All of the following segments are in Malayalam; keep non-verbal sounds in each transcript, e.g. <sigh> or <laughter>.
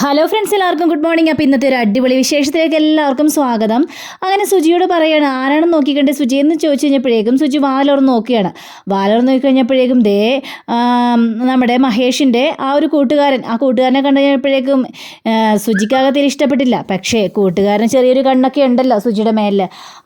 ഹലോ ഫ്രണ്ട്സ് എല്ലാവർക്കും ഗുഡ് മോർണിംഗ് അപ്പോൾ ഇന്നത്തെ ഒരു അടിപൊളി വിശേഷത്തിലേക്ക് എല്ലാവർക്കും സ്വാഗതം. അങ്ങനെ സുജിയോട് പറയാണ് ആരാണ് നോക്കിക്കണ്ടേ സുജി? എന്ന് ചോദിച്ചു കഴിഞ്ഞപ്പോഴേക്കും സുജി വാലോർന്ന് നോക്കുകയാണ്. വാലോർന്ന് നോക്കി കഴിഞ്ഞപ്പോഴേക്കും ദേ നമ്മുടെ മഹേഷിന്റെ ആ ഒരു കൂട്ടുകാരൻ. ആ കൂട്ടുകാരനെ കണ്ടു കഴിഞ്ഞപ്പോഴേക്കും സുജിക്കകത്തിൽ ഇഷ്ടപ്പെട്ടില്ല. പക്ഷേ കൂട്ടുകാരൻ ചെറിയൊരു കണ്ണൊക്കെ ഉണ്ടല്ലോ സുജിയുടെ മേലിൽ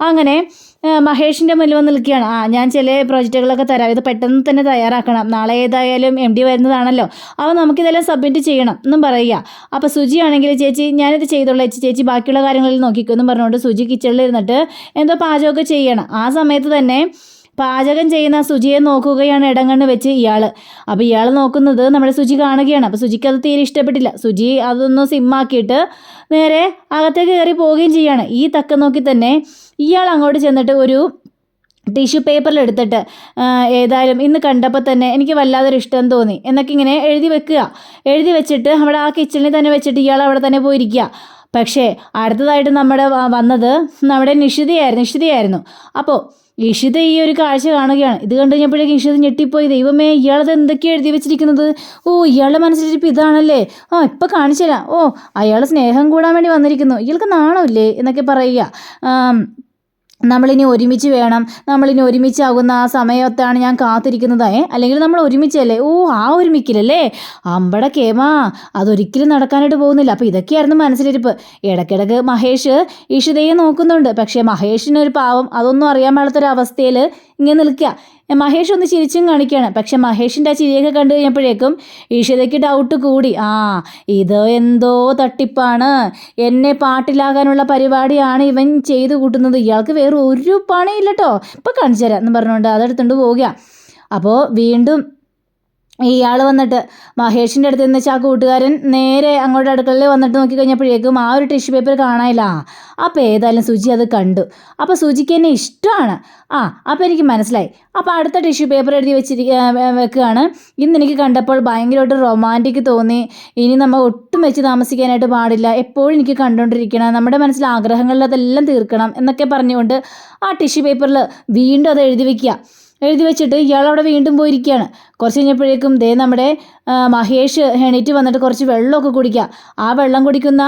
അങ്ങനെ മഹേഷിന്റെ മുന്നിൽ വന്ന് നിൽക്കുകയാണ്. ആ ഞാൻ ചില പ്രോജക്റ്റുകളൊക്കെ തരാം. ഇത് പെട്ടെന്ന് തന്നെ തയ്യാറാക്കണം. നാളെ ഏതായാലും എം ഡി വരുന്നതാണല്ലോ. അപ്പോൾ നമുക്കിതെല്ലാം സബ്മിറ്റ് ചെയ്യണം എന്നും പറയുക. അപ്പോൾ സുജി ആണെങ്കിൽ ചേച്ചി ഞാനിത് ചെയ്തോളാം. ചേച്ചി ചേച്ചി ബാക്കിയുള്ള കാര്യങ്ങളിൽ നോക്കിക്കുമെന്നും പറഞ്ഞുകൊണ്ട് സുജി കിച്ചണിൽ ഇരുന്നിട്ട് എന്തോ പാചകമൊക്കെ ചെയ്യണം. ആ സമയത്ത് തന്നെ പാചകം ചെയ്യുന്ന സുജിയെ നോക്കുകയാണ് ഇടങ്ങണ്ണ് വെച്ച് ഇയാൾ അപ്പോൾ ഇയാൾ നോക്കുന്നത് നമ്മുടെ സുജി കാണുകയാണ്. അപ്പോൾ സുജിക്ക് അത് തീരെ ഇഷ്ടപ്പെട്ടില്ല. സുജി അതൊന്ന് സിമ്മാക്കിയിട്ട് നേരെ അകത്തേക്ക് കയറി പോവുകയും ചെയ്യാണ്. ഈ തക്ക നോക്കി തന്നെ ഇയാൾ അങ്ങോട്ട് ചെന്നിട്ട് ഒരു ടിഷ്യൂ പേപ്പറിലെടുത്തിട്ട് ഏതായാലും ഇന്ന് കണ്ടപ്പോൾ തന്നെ എനിക്ക് വല്ലാതൊരു ഇഷ്ടം തോന്നി എന്നൊക്കെ ഇങ്ങനെ എഴുതി വെക്കുക. എഴുതി വെച്ചിട്ട് നമ്മുടെ ആ കിച്ചണിൽ തന്നെ വെച്ചിട്ട് ഇയാൾ അവിടെ തന്നെ പോയിരിക്കുക. പക്ഷേ അടുത്തതായിട്ട് നമ്മുടെ വന്നത് നമ്മുടെ നിഷിതയായിരുന്നു നിഷിതയായിരുന്നു. അപ്പോൾ ഇഷിത ഈ ഒരു കാഴ്ച കാണുകയാണ്. ഇത് കണ്ടു കഴിഞ്ഞപ്പോഴേക്കും ഇഷിത ഞെട്ടിപ്പോയി. ദൈവമേ ഇയാളത് എന്തൊക്കെയാണ് എഴുതി വെച്ചിരിക്കുന്നത്? ഓ ഇയാളുടെ മനസ്സിലിരിപ്പ് ഇതാണല്ലേ? ആ ഇപ്പം കാണിച്ചു ഓ അയാളെ സ്നേഹം കൂടാൻ വേണ്ടി വന്നിരിക്കുന്നു. ഇയാൾക്ക് നാണമില്ലേ എന്നൊക്കെ പറയുക. നമ്മളിനി ഒരുമിച്ച് വേണം നമ്മളിനി ഒരുമിച്ചാകുന്ന ആ സമയത്താണ് ഞാൻ കാത്തിരിക്കുന്നത്. അല്ലെങ്കിൽ നമ്മൾ ഒരുമിച്ചല്ലേ? ഓ ആ ഒരുമിക്കലല്ലേ അമ്പട കേമാ അതൊരിക്കലും നടക്കാനായിട്ട് പോകുന്നില്ല. അപ്പോൾ ഇതൊക്കെയായിരുന്നു മനസ്സിലിരിപ്പ്. ഇടയ്ക്കിടയ്ക്ക് മഹേഷ് ഇഷിതയെ നോക്കുന്നുണ്ട്. പക്ഷേ മഹേഷിനൊരു പാവം അതൊന്നും അറിയാൻ പാടാത്തൊരവസ്ഥയിൽ ഇങ്ങനെ നിൽക്കുക. മഹേഷ് ഒന്ന് ചിരിച്ചും കാണിക്കുകയാണ്. പക്ഷെ മഹേഷിന്റെ ആ ചിരിയൊക്കെ കണ്ടു കഴിഞ്ഞപ്പോഴേക്കും ഈഷിതയ്ക്ക് ഡൗട്ട് കൂടി. ആ ഇത് എന്തോ തട്ടിപ്പാണ്. എന്നെ പാട്ടിലാകാനുള്ള പരിപാടിയാണ് ഇവൻ ചെയ്തു കൂട്ടുന്നത്. ഇയാൾക്ക് വേറെ ഒരു പണിയില്ല കേട്ടോ ഇപ്പം കാണിച്ചു തരാം എന്ന് പറഞ്ഞുകൊണ്ട് അതെടുത്തുകൊണ്ട് പോവുക. അപ്പോൾ വീണ്ടും ഇയാൾ വന്നിട്ട് മഹേഷിന്റെ അടുത്ത് നിന്ന് വെച്ചാൽ ആ കൂട്ടുകാരൻ നേരെ അങ്ങോട്ട് അടുക്കളയിൽ വന്നിട്ട് നോക്കി കഴിഞ്ഞപ്പോഴേക്കും ആ ഒരു ടിഷ്യൂ പേപ്പർ കാണാനില്ല. അപ്പോൾ ഏതായാലും സുജി അത് കണ്ടു. അപ്പോൾ സുജിക്ക് എന്നെ ഇഷ്ടമാണ്. ആ അപ്പോൾ എനിക്ക് മനസ്സിലായി. അപ്പോൾ അടുത്ത ടിഷ്യൂ പേപ്പർ എഴുതി വെച്ചിരിക്ക വെക്കുകയാണ് ഇന്ന് എനിക്ക് കണ്ടപ്പോൾ ഭയങ്കരമായിട്ട് റൊമാന്റിക് തോന്നി. ഇനി നമ്മൾ ഒട്ടും വെച്ച് താമസിക്കാനായിട്ട് പാടില്ല. എപ്പോഴും എനിക്ക് കണ്ടുകൊണ്ടിരിക്കണം നമ്മുടെ മനസ്സിൽ ആഗ്രഹങ്ങളിൽ അതെല്ലാം തീർക്കണം എന്നൊക്കെ പറഞ്ഞുകൊണ്ട് ആ ടിഷ്യൂ പേപ്പറിൽ വീണ്ടും അത് എഴുതി വെക്കുക എഴുതി വെച്ചിട്ട് ഇയാൾ അവിടെ വീണ്ടും പോയിരിക്കുകയാണ്. കുറച്ച് കഴിഞ്ഞപ്പോഴേക്കും ദേ നമ്മുടെ മഹേഷ് എണീറ്റ് വന്നിട്ട് കുറച്ച് വെള്ളമൊക്കെ കുടിക്കുക. ആ വെള്ളം കുടിക്കുന്ന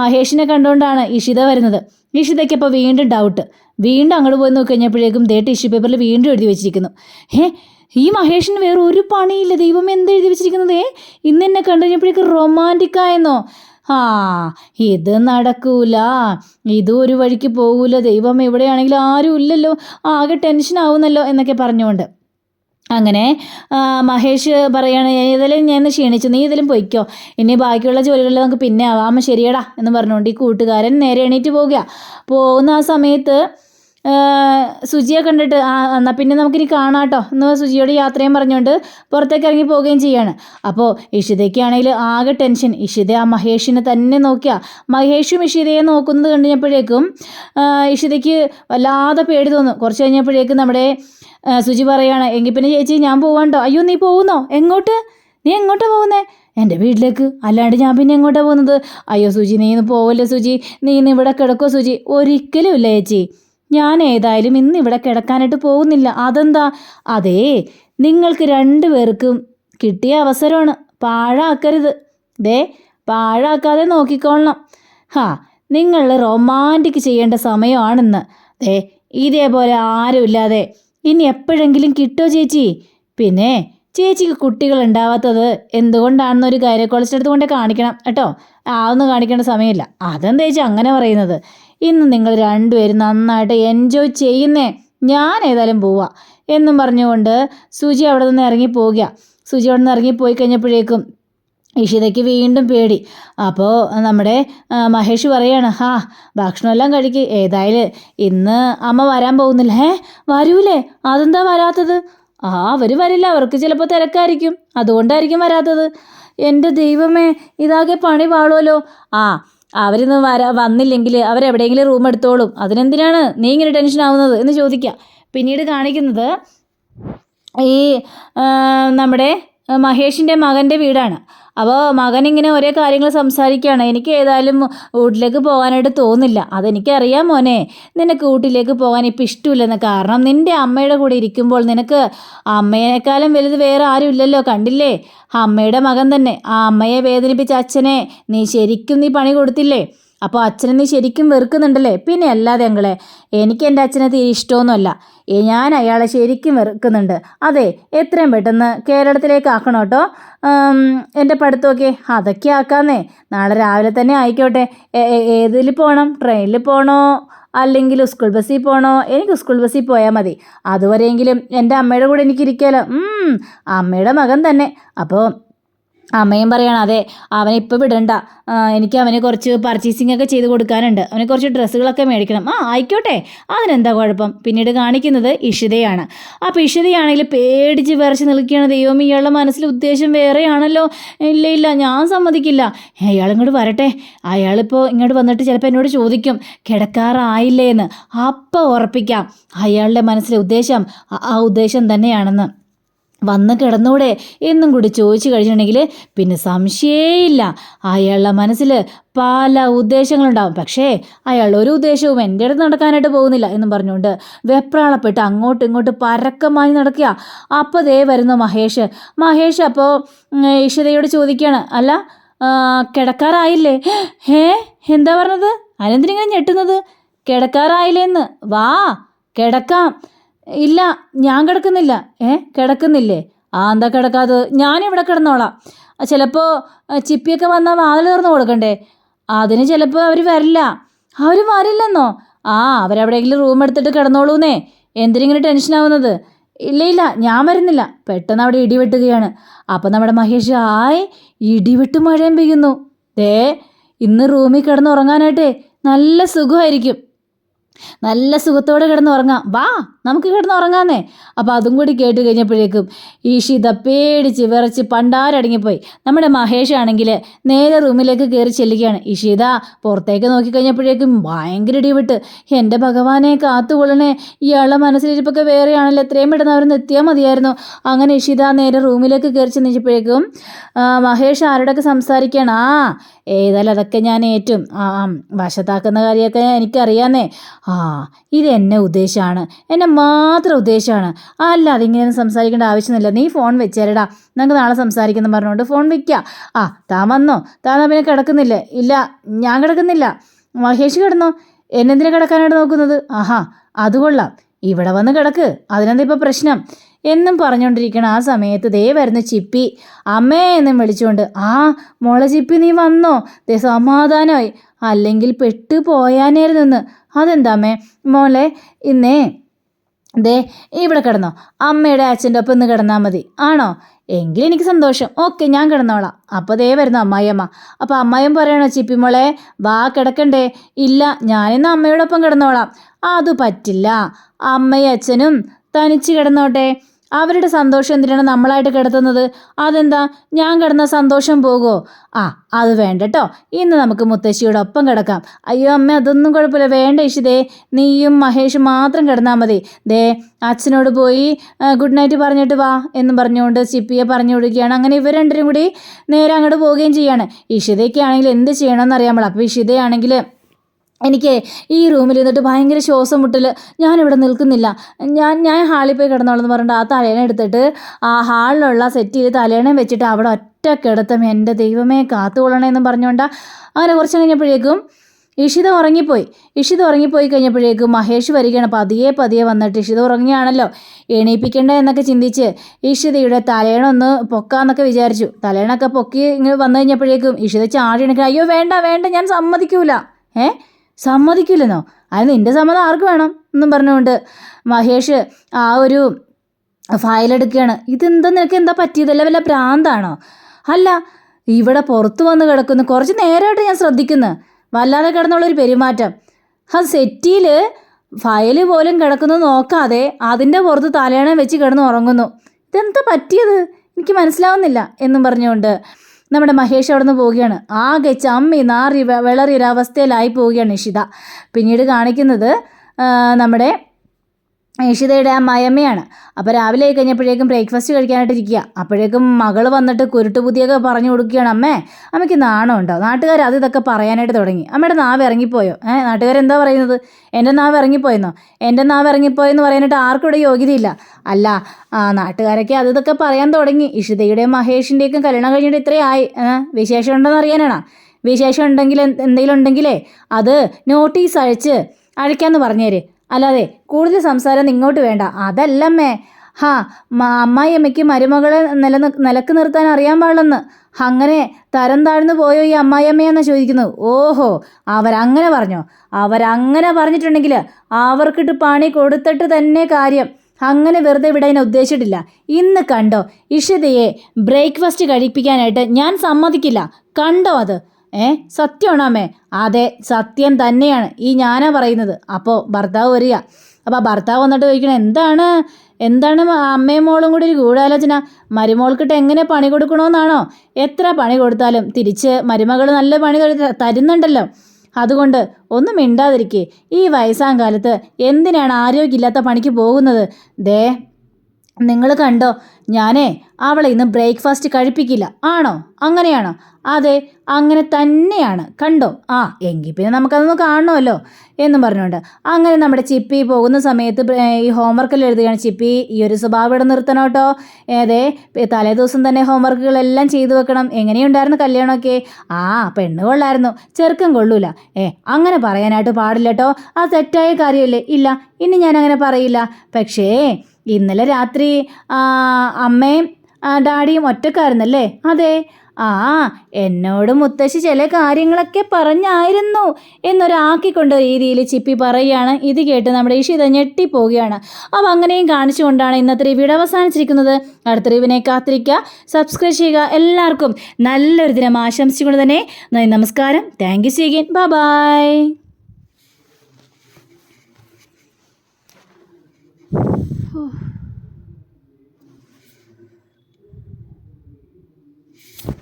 മഹേഷിനെ കണ്ടുകൊണ്ടാണ് ഇഷിത വരുന്നത്. ഇഷിതയ്ക്ക് അപ്പോൾ വീണ്ടും ഡൗട്ട് വീണ്ടും അങ്ങോട്ട് പോയി നോക്കി കഴിഞ്ഞപ്പോഴേക്കും ദേ ടിഷ്യൂ പേപ്പറിൽ വീണ്ടും എഴുതി വെച്ചിരിക്കുന്നു. ഏ ഈ മഹേഷിന് വേറെ ഒരു പണിയില്ല. ദൈവം എന്ത് എഴുതി വെച്ചിരിക്കുന്നത്? ഇന്ന് എന്നെ കണ്ടു കഴിഞ്ഞപ്പോഴേക്കും റൊമാന്റിക് ആയെന്നോ? ആ ഇത് നടക്കൂല. ഇതും ഒരു വഴിക്ക് പോകൂല ദൈവം എവിടെയാണെങ്കിലും ആരും ഇല്ലല്ലോ. ആകെ ടെൻഷൻ ആവുന്നല്ലോ എന്നൊക്കെ പറഞ്ഞുകൊണ്ട്. അങ്ങനെ മഹേഷ് പറയാണ് ഏതെങ്കിലും ഞാൻ ക്ഷീണിച്ചു. നീ ഇതിലും പൊയ്ക്കോ. ഇനി ബാക്കിയുള്ള ജോലികളിൽ നമുക്ക് പിന്നെ ആവാം. ശരിയടാ എന്ന് പറഞ്ഞുകൊണ്ട് ഈ കൂട്ടുകാരൻ നേരെ എണീറ്റ് പോകുക പോകുന്ന ആ സമയത്ത് സുജിയെ കണ്ടിട്ട് ആ എന്നാൽ പിന്നെ നമുക്കിനി കാണാട്ടോ. എന്ന് സുജിയോട് യാത്രയും പറഞ്ഞുകൊണ്ട് പുറത്തേക്ക് ഇറങ്ങി പോവുകയും ചെയ്യാണ്. അപ്പോൾ ഇഷിതയ്ക്കാണെങ്കിൽ ആകെ ടെൻഷൻ. ഇഷിത ആ മഹേഷിനെ തന്നെ നോക്കിയാൽ മഹേഷും ഇഷിതയെ നോക്കുന്നത് കഴിഞ്ഞപ്പോഴേക്കും ഇഷിതയ്ക്ക് വല്ലാതെ പേടി തോന്നും. കുറച്ച് കഴിഞ്ഞപ്പോഴേക്കും നമ്മുടെ സുജി പറയാണ് എങ്കിൽ പിന്നെ ചേച്ചി ഞാൻ പോവാണ്ടോ? അയ്യോ നീ പോകുന്നോ? എങ്ങോട്ട്? നീ എങ്ങോട്ടാ പോകുന്നേ? എന്റെ വീട്ടിലേക്ക്. അല്ലാണ്ട് ഞാൻ പിന്നെ എങ്ങോട്ടാണ് പോകുന്നത്? അയ്യോ സുജി നീ ഇന്ന് പോവല്ലേ സുജി? നീ ഇന്ന് ഇവിടെ കിടക്കോ സുജി? ഒരിക്കലും ഇല്ല ചേച്ചി. ഞാൻ ഏതായാലും ഇന്ന് ഇവിടെ കിടക്കാനായിട്ട് പോകുന്നില്ല. അതെന്താ? അതേ നിങ്ങൾക്ക് രണ്ടു പേർക്കും കിട്ടിയ അവസരമാണ്. പാഴാക്കരുത്. ദേ പാഴാക്കാതെ നോക്കിക്കൊള്ളണം. ഹാ നിങ്ങൾ റൊമാന്റിക് ചെയ്യേണ്ട സമയമാണെന്ന്. ദേ ഇതേപോലെ ആരുമില്ലാതെ. ഇനി എപ്പോഴെങ്കിലും കിട്ടോ ചേച്ചി? പിന്നെ ചേച്ചിക്ക് കുട്ടികൾ ഉണ്ടാവാത്തത് എന്തുകൊണ്ടാണെന്നൊരു ഗൈനക്കോളജിസ്റ്റ് കൊണ്ടേ കാണിക്കണം. കേട്ടോ? ആ ഒന്നും കാണിക്കേണ്ട സമയമില്ല. അതെന്താ ചേച്ചി അങ്ങനെ പറയുന്നത്? ഇന്ന് നിങ്ങൾ രണ്ടുപേരും നന്നായിട്ട് എൻജോയ് ചെയ്യുന്നേ. ഞാൻ ഏതായാലും പോവാ. എന്നും പറഞ്ഞുകൊണ്ട് സുജി അവിടെ നിന്ന് ഇറങ്ങി പോവുക സുജി അവിടെ നിന്ന് ഇറങ്ങി പോയി കഴിഞ്ഞപ്പോഴേക്കും ഇഷിതയ്ക്ക് വീണ്ടും പേടി. അപ്പോൾ നമ്മുടെ മഹേഷ് പറയാണ് ഹാ ഭക്ഷണമെല്ലാം കഴിക്ക്. ഏതായാലും ഇന്ന് അമ്മ വരാൻ പോകുന്നില്ല. ഏ വരൂലേ? അതെന്താ വരാത്തത്? ആ അവർ വരില്ല. അവർക്ക് ചിലപ്പോൾ തിരക്കായിരിക്കും. അതുകൊണ്ടായിരിക്കും വരാത്തത്. എന്റെ ദൈവമേ ഇതാകെ പണി പാളുമല്ലോ ആ അവരിന്ന് വരാ വന്നില്ലെങ്കിൽ അവരെവിടെയെങ്കിലും റൂം എടുത്തോളും. അതിനെന്തിനാണ് നീ ഇങ്ങനെ ടെൻഷൻ ആവുന്നത് എന്ന് ചോദിക്കുക പിന്നീട് കാണിക്കുന്നത് ഈ നമ്മുടെ മഹേഷിന്റെ മകന്റെ വീടാണ്. അപ്പോൾ മകൻ ഇങ്ങനെ ഒരേ കാര്യങ്ങൾ സംസാരിക്കുകയാണ്. എനിക്ക് ഏതായാലും വീട്ടിലേക്ക് പോകാനായിട്ട് തോന്നില്ല അതെനിക്കറിയാം മോനെ. നിനക്ക് വീട്ടിലേക്ക് പോകാൻ ഇപ്പം ഇഷ്ടമില്ലെന്ന്. കാരണം നിന്റെ അമ്മയുടെ കൂടെ ഇരിക്കുമ്പോൾ നിനക്ക് അമ്മയേക്കാളും വലുത് വേറെ ആരും ഇല്ലല്ലോ. കണ്ടില്ലേ? അമ്മയുടെ മകൻ തന്നെ. ആ അമ്മയെ വേദനിപ്പിച്ച അച്ഛനെ നീ ശരിക്കും നീ പണി കൊടുത്തില്ലേ? അപ്പോൾ അച്ഛനെ നീ ശരിക്കും വെറുക്കുന്നുണ്ടല്ലേ? പിന്നെ അല്ലാതെ ഞങ്ങളെ എനിക്ക് എന്റെ അച്ഛനെ തീരെ ഇഷ്ടമൊന്നുമല്ല. ഞാൻ അയാളെ ശരിക്കും വെറുക്കുന്നുണ്ട്. അതെ എത്രയും പെട്ടെന്ന് കേരളത്തിലേക്ക് ആക്കണം കേട്ടോ. എന്റെ പഠിത്തമൊക്കെ അതൊക്കെ ആക്കാന്നേ. നാളെ രാവിലെ തന്നെ ആയിക്കോട്ടെ. ഏതിൽ പോകണം ട്രെയിനിൽ പോകണോ അല്ലെങ്കിൽ സ്കൂൾ ബസ്സിൽ പോകണോ എനിക്ക് സ്കൂൾ ബസ്സിൽ പോയാൽ മതി. അതുവരെയെങ്കിലും എന്റെ അമ്മയുടെ കൂടെ എനിക്ക് ഇരിക്കാമല്ലോ ഉം, അമ്മയുടെ മകൻ തന്നെ. അപ്പോൾ അമ്മയും പറയണം അതെ അവനെ ഇപ്പോൾ വിടണ്ട. എനിക്ക് അവനെ കുറച്ച് പർച്ചേസിംഗ് ഒക്കെ ചെയ്ത് കൊടുക്കാനുണ്ട്. അവനെ കുറച്ച് ഡ്രസ്സുകളൊക്കെ മേടിക്കണം. ആ ആയിക്കോട്ടെ. അതിനെന്താ കുഴപ്പം? പിന്നീട് കാണിക്കുന്നത് ഇഷിതയാണ്. അപ്പോൾ ഇഷിതയാണെങ്കിൽ പേടിച്ച് വിറച്ച് നിൽക്കുകയാണ്. ദൈവം ഇയാളുടെ മനസ്സിൽ ഉദ്ദേശം വേറെയാണല്ലോ. ഇല്ല ഇല്ല ഞാൻ സമ്മതിക്കില്ല. അയാൾ ഇങ്ങോട്ട് വരട്ടെ. അയാളിപ്പോൾ ഇങ്ങോട്ട് വന്നിട്ട് ചിലപ്പോൾ എന്നോട് ചോദിക്കും കിടക്കാറായില്ലേ എന്ന് അപ്പം ഉറപ്പിക്കാം. അയാളുടെ മനസ്സിലെ ഉദ്ദേശം ആ ഉദ്ദേശം തന്നെയാണെന്ന്. വന്ന് കിടന്നൂടെ എന്നും കൂടി ചോദിച്ചു കഴിഞ്ഞിട്ടുണ്ടെങ്കിൽ പിന്നെ സംശയേയില്ല. അയാളുടെ മനസ്സിൽ പല ഉദ്ദേശങ്ങളുണ്ടാവും. പക്ഷേ അയാൾ ഒരു ഉദ്ദേശവും എന്റെ അടുത്ത് നടക്കാനായിട്ട് പോകുന്നില്ല എന്നും പറഞ്ഞുകൊണ്ട് വെപ്രാളപ്പെട്ട് അങ്ങോട്ടും ഇങ്ങോട്ടും പരക്കമായി നടക്കുക. അപ്പോൾ ദേ വരുന്നു മഹേഷ്. മഹേഷ് അപ്പോൾ ഈശ്വരയോട് ചോദിക്കുകയാണ്. അല്ല കിടക്കാറായില്ലേ? ഹേ എന്താ പറഞ്ഞത്? അനന്തിനിങ്ങനെ ഞെട്ടുന്നത്? കിടക്കാറായില്ലേന്ന് വാ കിടക്കാം. ഇല്ല ഞാൻ കിടക്കുന്നില്ല. ഏ കിടക്കുന്നില്ലേ? ആ എന്താ കിടക്കാത്തത്? ഞാനിവിടെ കിടന്നോളാം. ചിലപ്പോൾ ചിപ്പിയൊക്കെ വന്നാൽ വാതിൽ തുറന്ന് കൊടുക്കണ്ടേ? അതിന് ചിലപ്പോൾ അവർ വരില്ല. അവർ വരില്ലെന്നോ? ആ അവരെവിടെയെങ്കിലും റൂം എടുത്തിട്ട് കിടന്നോളൂന്നേ. എന്തിനിങ്ങനെ ടെൻഷനാവുന്നത് ഇല്ല ഇല്ല ഞാൻ വരുന്നില്ല. പെട്ടെന്ന് അവിടെ ഇടിവെട്ടുകയാണ് അപ്പം നമ്മുടെ മഹേഷ് ആയ് ഇടിവെട്ട് മഴയും പെയ്യുന്നു. ദേ ഇന്ന് റൂമിൽ കിടന്ന് ഉറങ്ങാനായിട്ടേ നല്ല സുഖമായിരിക്കും. നല്ല സുഖത്തോടെ കിടന്ന് ഉറങ്ങാം. വാ. നമുക്ക് കിടന്ന് ഉറങ്ങാന്നേ. അപ്പോൾ അതും കൂടി കേട്ട് കഴിഞ്ഞപ്പോഴേക്കും ഈഷിത പേടിച്ച് വിറച്ച് പണ്ടാരടങ്ങിപ്പോയി. നമ്മുടെ മഹേഷ് ആണെങ്കിൽ നേരെ റൂമിലേക്ക് കയറി ചെല്ലുകയാണ്. ഇഷിത പുറത്തേക്ക് നോക്കിക്കഴിഞ്ഞപ്പോഴേക്കും ഭയങ്കര ഇടിവിട്ട്. എന്റെ ഭഗവാനെ കാത്തുകൊള്ളണേ. ഇയാളുടെ മനസ്സിലിരിപ്പൊക്കെ വേറെയാണല്ലോ. എത്രയും പെട്ടെന്ന് അവരൊന്ന് എത്തിയാൽ മതിയായിരുന്നു. അങ്ങനെ ഇഷിത നേരെ റൂമിലേക്ക് കയറി ചെന്നിച്ചപ്പോഴേക്കും മഹേഷ് ആരോടൊക്കെ സംസാരിക്കുകയാണ്. ആ ഏതായാലും അതൊക്കെ ഞാൻ ഏറ്റും ആ, വശത്താക്കുന്ന കാര്യമൊക്കെ എനിക്കറിയാന്നേ. ആ ഇത് എന്നെ ഉദ്ദേശമാണ് എന്നെ മാത്രം ഉദ്ദേശമാണ്. അല്ല അതിങ്ങനെ സംസാരിക്കേണ്ട ആവശ്യമൊന്നുമില്ല. നീ ഫോൺ വെച്ചേരടാ. നമുക്ക് നാളെ സംസാരിക്കുന്നു പറഞ്ഞുകൊണ്ട് ഫോൺ വെക്കുക ആ താൻ വന്നോ? താൻ പിന്നെ കിടക്കുന്നില്ലേ? ഇല്ല ഞാൻ കിടക്കുന്നില്ല. മഹേഷ് കിടന്നോ? എന്നെന്തിനെ കിടക്കാനായിട്ട് നോക്കുന്നത്? ആഹാ അത് കൊള്ളാം. ഇവിടെ വന്ന് കിടക്ക്. അതിനെന്താ ഇപ്പോൾ പ്രശ്നം? എന്നും പറഞ്ഞുകൊണ്ടിരിക്കണം ആ സമയത്ത് ദേ വരുന്ന ചിപ്പി. അമ്മേ എന്നും വിളിച്ചുകൊണ്ട് ആ മോളെ ചിപ്പി നീ വന്നോ? ദേ സമാധാനമായി അല്ലെങ്കിൽ പെട്ടു പോയാനായിരുന്നെന്ന് അതെന്താ അമ്മേ? മോളെ ഇന്നേ ദേ ഇവിടെ കിടന്നോ. അമ്മയുടെ അച്ഛന്റെ ഒപ്പം ഇന്ന് കിടന്നാൽ മതി. ആണോ? എങ്കിൽ എനിക്ക് സന്തോഷം. ഓക്കെ ഞാൻ കിടന്നോളാം. അപ്പോൾ ദേ വരുന്നു അമ്മായിയമ്മ. അപ്പോൾ അമ്മായിയും പറയണോ ചിപ്പിമോളെ വാ കിടക്കണ്ടേ. ഇല്ല ഞാനിന്ന് അമ്മയോടൊപ്പം കിടന്നോളാം. അത് പറ്റില്ല. അമ്മയും അച്ഛനും തനിച്ച് കിടന്നോട്ടെ. അവരുടെ സന്തോഷം എന്തിനാണ് നമ്മളായിട്ട് കിടത്തുന്നത്? അതെന്താ? ഞാൻ കിടന്ന സന്തോഷം പോകുമോ ആ അത് വേണ്ട കേട്ടോ ഇന്ന് നമുക്ക് മുത്തശ്ശിയുടെ ഒപ്പം കിടക്കാം. അയ്യോ അമ്മ അതൊന്നും കുഴപ്പമില്ല. വേണ്ട ഇഷിതേ നീയും മഹേഷും മാത്രം കിടന്നാൽ മതി. ദേ അച്ഛനോട് പോയി ഗുഡ് നൈറ്റ് പറഞ്ഞിട്ട് വാ എന്ന് പറഞ്ഞുകൊണ്ട് ചിപ്പിയെ പറഞ്ഞു കൊടുക്കുകയാണ് അങ്ങനെ ഇവർ രണ്ടരും കൂടി നേരെ അങ്ങോട്ട് പോവുകയും ചെയ്യാണ്. ഇഷിതയ്ക്കാണെങ്കിൽ എന്ത് ചെയ്യണമെന്ന് അറിയാമല്ലോ അപ്പോൾ ഇഷിതയാണെങ്കിൽ എനിക്ക് ഈ റൂമിൽ നിന്നിട്ട് ഭയങ്കര ശ്വാസം മുട്ടൽ ഞാനിവിടെ നിൽക്കുന്നില്ല. ഞാൻ ഞാൻ ഹാളിൽ പോയി കിടന്നോളെന്ന് പറഞ്ഞിട്ട് ആ തലേണ എടുത്തിട്ട് ആ ഹാളിലുള്ള സെറ്റ് ചെയ്ത് തലേണയും വെച്ചിട്ട് അവിടെ ഒറ്റ കിടത്തം എന്റെ ദൈവമേ കാത്തുകൊള്ളണേ എന്ന് പറഞ്ഞുകൊണ്ട് അങ്ങനെ കുറച്ച് കഴിഞ്ഞപ്പോഴേക്കും ഇഷിത ഉറങ്ങിപ്പോയി. ഇഷിത ഉറങ്ങിപ്പോയി കഴിഞ്ഞപ്പോഴേക്കും മഹേഷ് വരികയാണ്. പതിയെ പതിയെ വന്നിട്ട് ഇഷിത ഉറങ്ങിയാണല്ലോ എണീപ്പിക്കണ്ട എന്നൊക്കെ ചിന്തിച്ച് ഇഷിതയുടെ തലേണ ഒന്ന് പൊക്കാന്നൊക്കെ വിചാരിച്ചു. തലേണൊക്കെ പൊക്കി ഇങ്ങനെ വന്നു കഴിഞ്ഞപ്പോഴേക്കും ഇഷിത ചാടി അയ്യോ വേണ്ട വേണ്ട ഞാൻ സമ്മതിക്കൂല. ഏ? സമ്മതിക്കില്ലെന്നോ? അത് നിന്റെ സമ്മതം ആർക്ക് വേണം എന്നും പറഞ്ഞുകൊണ്ട് മഹേഷ് ആ ഒരു ഫയലെടുക്കുകയാണ് ഇതെന്താ നിനക്ക് എന്താ പറ്റിയതല്ല വല്ല പ്രാന്താണോ? അല്ല ഇവിടെ പുറത്ത് വന്ന് കിടക്കുന്നു. കുറച്ച് നേരമായിട്ട് ഞാൻ ശ്രദ്ധിക്കുന്നു. വല്ലാതെ കിടന്നുള്ളൊരു പെരുമാറ്റം. ആ സെറ്റിയിൽ ഫയൽ പോലും കിടക്കുന്നത് നോക്കാതെ അതിന്റെ പുറത്ത് തലയണം വെച്ച് കിടന്ന് ഉറങ്ങുന്നു. ഇതെന്താ പറ്റിയത്? എനിക്ക് മനസ്സിലാവുന്നില്ല എന്നും പറഞ്ഞുകൊണ്ട് നമ്മുടെ മഹേഷ് അവിടെ നിന്ന് പോവുകയാണ്. ആകെ ചമ്മി നാറി വിളറിയൊരവസ്ഥയിലായി വിളറി പോവുകയാണ് ഇഷിത പിന്നീട് കാണിക്കുന്നത് നമ്മുടെ ഇഷിതയുടെ ആ മയമ്മയാണ്. അപ്പോൾ രാവിലെ കഴിഞ്ഞപ്പോഴേക്കും ബ്രേക്ക്ഫാസ്റ്റ് കഴിക്കാനായിട്ട് ഇരിക്കുക. അപ്പോഴേക്കും മകൾ വന്നിട്ട് കുരുട്ട് പുതിയൊക്കെ പറഞ്ഞു കൊടുക്കുകയാണ്. അമ്മേ അമ്മയ്ക്ക് നാണം ഉണ്ടോ? നാട്ടുകാർ അത് ഇതൊക്കെ പറയാനായിട്ട് തുടങ്ങി. അമ്മയുടെ നാവ് ഇറങ്ങിപ്പോയോ? ഏഹ് നാട്ടുകാരെന്താ പറയുന്നത്? എന്റെ നാവ് ഇറങ്ങിപ്പോയെന്നോ? എന്റെ നാവ് ഇറങ്ങിപ്പോയെന്ന് പറയാനായിട്ട് ആർക്കും ഇവിടെ യോഗ്യതയില്ല. അല്ല നാട്ടുകാരൊക്കെ അത് ഇതൊക്കെ പറയാൻ തുടങ്ങി. ഇഷിതയുടെയും മഹേഷിന്റെയൊക്കെ കല്യാണം കഴിഞ്ഞിട്ട് ഇത്രയായി. വിശേഷം ഉണ്ടെന്ന് അറിയാനാണോ? വിശേഷം ഉണ്ടെങ്കിൽ എന്തെങ്കിലും ഉണ്ടെങ്കിലേ അത് നോട്ടീസ് അയച്ച് അഴിക്കാമെന്ന് പറഞ്ഞേര്. അല്ലാതെ കൂടുതൽ സംസാരം ഇങ്ങോട്ട് വേണ്ട. അതല്ലമ്മേ. ഹാ അമ്മായി അമ്മയ്ക്ക് മരുമകളെ നില നിലയ്ക്ക് നിർത്താൻ അറിയാൻ പാടില്ലെന്ന്. അങ്ങനെ തരം താഴ്ന്നു പോയോ ഈ അമ്മായിയമ്മയെന്ന് ചോദിക്കുന്നു. ഓഹോ അവരങ്ങനെ പറഞ്ഞോ? അവരങ്ങനെ പറഞ്ഞിട്ടുണ്ടെങ്കിൽ അവർക്കിട്ട് പണി കൊടുത്തിട്ട് തന്നെ കാര്യം. അങ്ങനെ വെറുതെ വിടാൻ ഉദ്ദേശിച്ചിട്ടില്ല. ഇന്ന് കണ്ടോ ഇഷിതയെ ബ്രേക്ക്ഫാസ്റ്റ് കഴിപ്പിക്കാനായിട്ട് ഞാൻ സമ്മതിക്കില്ല. കണ്ടോ അത്? ഏ? സത്യമാണോ അമ്മേ? അതെ സത്യം തന്നെയാണ്. ഈ ഞാനാ പറയുന്നത്. അപ്പോൾ ഭർത്താവ് വരിക. അപ്പോൾ ഭർത്താവ് വന്നിട്ട് ചോദിക്കണം എന്താണ്? എന്താണ് അമ്മയും മോളും കൂടി ഒരു ഗൂഢാലോചന? മരുമോൾക്കിട്ട് എങ്ങനെ പണി കൊടുക്കണമെന്നാണോ എത്ര പണി കൊടുത്താലും തിരിച്ച് മരുമകൾ നല്ല പണി തരുന്നുണ്ടല്ലോ. അതുകൊണ്ട് ഒന്നും മിണ്ടാതിരിക്കേ. ഈ വയസ്സാം കാലത്ത് എന്തിനാണ് ആരോഗ്യമില്ലാത്ത പണിക്ക് പോകുന്നത്? ദേ നിങ്ങൾ കണ്ടോ ഞാനേ അവളെ ഇന്ന് ബ്രേക്ക്ഫാസ്റ്റ് കഴിപ്പിക്കില്ല. ആണോ? അങ്ങനെയാണോ? അതെ അങ്ങനെ തന്നെയാണ്. കണ്ടോ? ആ എങ്കിൽ പിന്നെ നമുക്കതൊന്ന് കാണണമല്ലോ എന്നും പറഞ്ഞുകൊണ്ട്. അങ്ങനെ നമ്മുടെ ചിപ്പി പോകുന്ന സമയത്ത് ഈ ഹോംവർക്കെല്ലാം എഴുതുകയാണ്. ചിപ്പി ഈ ഒരു സ്വഭാവം ഇവിടെ നിർത്തണം കേട്ടോ. ഏതേ തലേ ദിവസം തന്നെ ഹോംവർക്കുകളെല്ലാം ചെയ്തു വെക്കണം. എങ്ങനെയുണ്ടായിരുന്നു കല്യാണമൊക്കെ? ആ പെണ്ണ് കൊള്ളായിരുന്നു. ചെറുക്കം കൊള്ളൂല. ഏ അങ്ങനെ പറയാനായിട്ട് പാടില്ല കേട്ടോ. ആ തെറ്റായ കാര്യമല്ലേ? ഇല്ല ഇനി ഞാൻ അങ്ങനെ പറയില്ല. പക്ഷേ ഇന്നലെ രാത്രി അമ്മയും ഡാഡിയും ഒറ്റക്കായിരുന്നല്ലേ? അതെ. ആ എന്നോട് മുത്തശ്ശി ചില കാര്യങ്ങളൊക്കെ പറഞ്ഞായിരുന്നു എന്നൊരാക്കിക്കൊണ്ട് രീതിയിൽ ചിപ്പി പറയുകയാണ്. ഇത് കേട്ട് നമ്മുടെ ഇഷിത ഞെട്ടിപ്പോവുകയാണ്. അപ്പം അങ്ങനെയും കാണിച്ചുകൊണ്ടാണ് ഇന്നത്തെ റിവ്യൂടെ അവസാനിച്ചിരിക്കുന്നത്. അടുത്ത റിവിനെ കാത്തിരിക്കുക. സബ്സ്ക്രൈബ് ചെയ്യുക. എല്ലാവർക്കും നല്ലൊരു ദിനം ആശംസിച്ചുകൊണ്ട് തന്നെ നന്ദി നമസ്കാരം. താങ്ക് യു സീഗൻ ബൈ <sighs>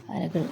ബൈ അരകൾ